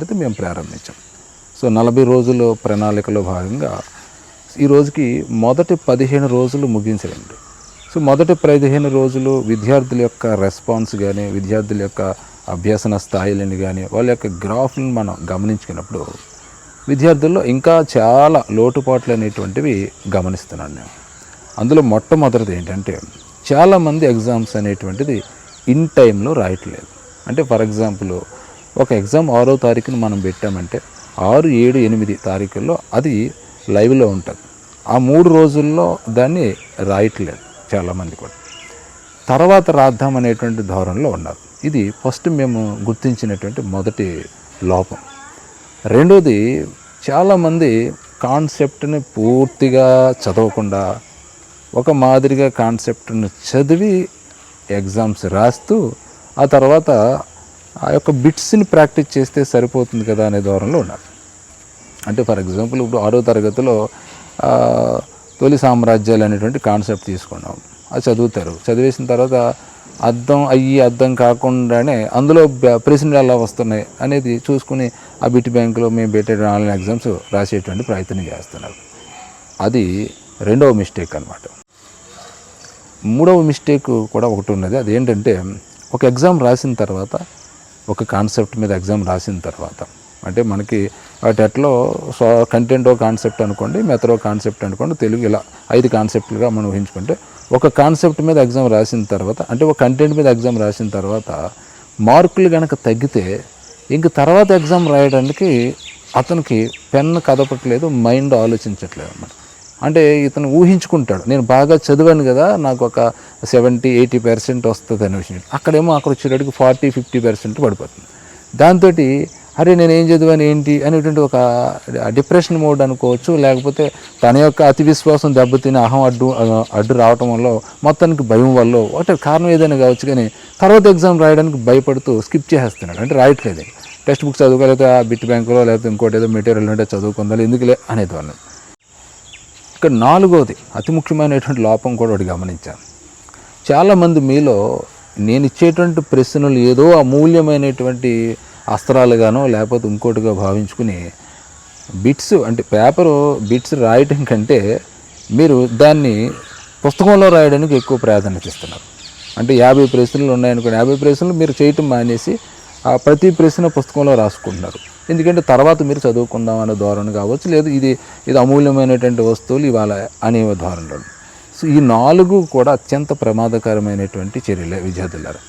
పద్ధతి మేము ప్రారంభించాం. సో నలభై రోజుల ప్రణాళికలో భాగంగా ఈ రోజుకి మొదటి పదిహేను రోజులు ముగించండి సో మొదటి పదిహేను రోజులు విద్యార్థుల యొక్క రెస్పాన్స్ కానీ విద్యార్థుల యొక్క అభ్యసన స్థాయిలని కానీ వాళ్ళ యొక్క గ్రాఫ్లను మనం గమనించుకున్నప్పుడు విద్యార్థుల్లో ఇంకా చాలా లోటుపాట్లు అనేటువంటివి గమనిస్తున్నాను నేను. అందులో మొట్టమొదటిది ఏంటంటే చాలామంది ఎగ్జామ్స్ అనేటువంటిది ఇన్ టైంలో రాయట్లేదు. అంటే ఫర్ ఎగ్జాంపుల్ ఒక ఎగ్జామ్ ఆరో తారీఖున మనం పెట్టామంటే ఆరు ఏడు ఎనిమిది తారీఖుల్లో అది లైవ్లో ఉంటుంది. ఆ మూడు రోజుల్లో దాన్ని రాయట్లేదు చాలామంది కూడా. తర్వాత రాద్దాం అనేటువంటి ధోరణిలో ఉన్నారు. ఇది ఫస్ట్ మేము గుర్తించినటువంటి మొదటి లోపం. రెండోది చాలామంది కాన్సెప్ట్ని పూర్తిగా చదవకుండా ఒక మాదిరిగా కాన్సెప్ట్ను చదివి ఎగ్జామ్స్ రాస్తూ ఆ తర్వాత ఆ యొక్క బిట్స్ని ప్రాక్టీస్ చేస్తే సరిపోతుంది కదా అనే ధోరణిలో ఉన్నారు. అంటే ఫర్ ఎగ్జాంపుల్ ఇప్పుడు ఆరో తరగతిలో తొలి సామ్రాజ్యాలు అనేటువంటి కాన్సెప్ట్ తీసుకున్నాం. అది చదువుతారు. చదివేసిన తర్వాత అర్థం అయ్యి అర్థం కాకుండానే అందులో ప్రశ్నలు ఎలా వస్తున్నాయి అనేది చూసుకుని ఆ బిట్ బ్యాంకులో మేము పెట్టే ఆన్లైన్ ఎగ్జామ్స్ రాసేటువంటి ప్రయత్నం చేస్తున్నారు. అది రెండవ మిస్టేక్ అన్నమాట. మూడవ మిస్టేక్ కూడా ఒకటి ఉన్నది. అదేంటంటే ఒక ఎగ్జామ్ రాసిన తర్వాత ఒక కాన్సెప్ట్ మీద ఎగ్జామ్ రాసిన తర్వాత. అంటే మనకి ఆ సో కంటెంట్ కాన్సెప్ట్ అనుకోండి మెథడో కాన్సెప్ట్ అనుకోండి తెలుగు ఇలా ఐదు కాన్సెప్ట్లుగా మనం ఊహించుకుంటే ఒక కాన్సెప్ట్ మీద ఎగ్జామ్ రాసిన తర్వాత అంటే ఒక కంటెంట్ మీద ఎగ్జామ్ రాసిన తర్వాత మార్కులు కనుక తగ్గితే ఇంక తర్వాత ఎగ్జామ్ రాయడానికి అతనికి పెన్ కదపట్లేదు మైండ్ ఆలోచించట్లేదు అన్నమాట. అంటే ఇతను ఊహించుకుంటాడు. నేను బాగా చదివాను కదా నాకు ఒక సెవెంటీ ఎయిటీ పర్సెంట్ వస్తుంది అనే విషయం. అక్కడేమో అక్కడ వచ్చేటప్పటికి ఫార్టీ ఫిఫ్టీ పర్సెంట్ పడిపోతుంది. దాంతో అరే నేను ఏం చదివాను ఏంటి అనేటువంటి ఒక డిప్రెషన్ మోడ్ అనుకోవచ్చు లేకపోతే తన యొక్క అతి విశ్వాసం దెబ్బతిని అహం అడ్డు అడ్డు రావటం వల్ల మొత్తానికి భయం వల్ల ఒకటి కారణం ఏదైనా కావచ్చు కానీ తర్వాత ఎగ్జామ్ రాయడానికి భయపడుతూ స్కిప్ చేసేస్తున్నాడు. అంటే రాయట్లేదు. టెక్స్ట్ బుక్ చదువుకోలేక బిట్ బ్యాంకులో లేకపోతే ఇంకోటి ఏదో మెటీరియల్ ఉంటే చదువుకుందా ఎందుకులే అనేది వాళ్ళు ఇక్కడ నాలుగోది అతి ముఖ్యమైనటువంటి లోపం కూడా ఒకటి గమనించాను. చాలామంది మీలో నేను ఇచ్చేటువంటి ప్రశ్నలు ఏదో అమూల్యమైనటువంటి అస్త్రాలుగానో లేకపోతే ఇంకోటిగా భావించుకుని బిట్స్ అంటే పేపరు బిట్స్ రాయటం కంటే మీరు దాన్ని పుస్తకంలో రాయడానికి ఎక్కువ ప్రాధాన్యత ఇస్తున్నారు. అంటే యాభై ప్రశ్నలు ఉన్నాయనుకోండి యాభై ప్రశ్నలు మీరు చేయటం మానేసి ప్రతి ప్రశ్న పుస్తకంలో రాసుకుంటున్నారు. ఎందుకంటే తర్వాత మీరు చదువుకుందాం అనే ధోరణి కావచ్చు లేదు ఇది ఇది అమూల్యమైనటువంటి వస్తువులు ఇవాళ అనే ధోరణిలో సో ఈ నాలుగు కూడా అత్యంత ప్రమాదకరమైనటువంటి చర్యలే విద్యార్థులారా.